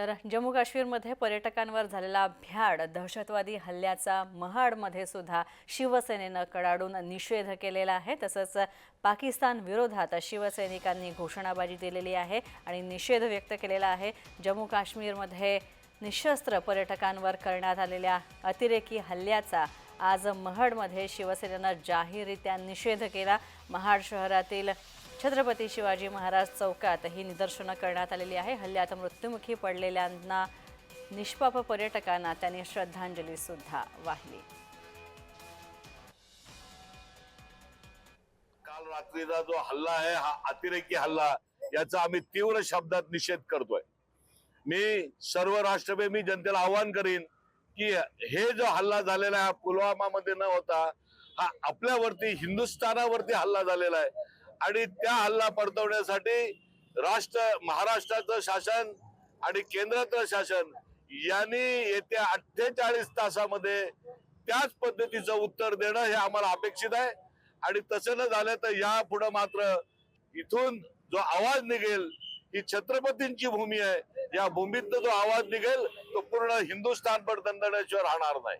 तर जम्मू काश्मीरमध्ये पर्यटकांवर झालेला भ्याड दहशतवादी हल्ल्याचा महाडमध्ये सुद्धा शिवसेनेनं कडाडून निषेध केलेला आहे. तसंच पाकिस्तान विरोधात शिवसैनिकांनी घोषणाबाजी दिलेली आहे आणि निषेध व्यक्त केलेला आहे. जम्मू काश्मीरमध्ये निशस्त्र पर्यटकांवर करण्यात आलेल्या अतिरेकी हल्ल्याचा आज महाडमध्ये शिवसेनेनं जाहीररित्या निषेध केला. महाड शहरातील छत्रपती शिवाजी महाराज चौकात ही निदर्शनं करण्यात आलेली आहे. हल्ल्यात मृत्युमुखी पडलेल्यांना निष्पाप पर्यटकांना त्यांनी श्रद्धांजली सुद्धा वाहिली. काल रात्रीचा जो हल्ला आहे हा अतिरेकी हल्ला याचा आम्ही तीव्र शब्दात निषेध करतोय. मी सर्व राष्ट्रप्रेमी जनतेला आव्हान करीन की हे जो हल्ला झालेला आहे हा पुलवामा मध्ये न होता हा आपल्यावरती हिंदुस्थानावरती हल्ला झालेला आहे. आणि त्या हल्ला परतवण्यासाठी राष्ट्र महाराष्ट्राचं शासन आणि केंद्राचं शासन यांनी येत्या अठ्ठेचाळीस तासामध्ये त्याच पद्धतीचं उत्तर देणं हे आम्हाला अपेक्षित आहे. आणि तसं न झालं तर या पुढं मात्र इथून जो आवाज निघेल ही छत्रपतींची भूमी आहे. या भूमीत जो आवाज निघेल तो पूर्ण हिंदुस्थान पण दंडण्याशिवाय राहणार नाही.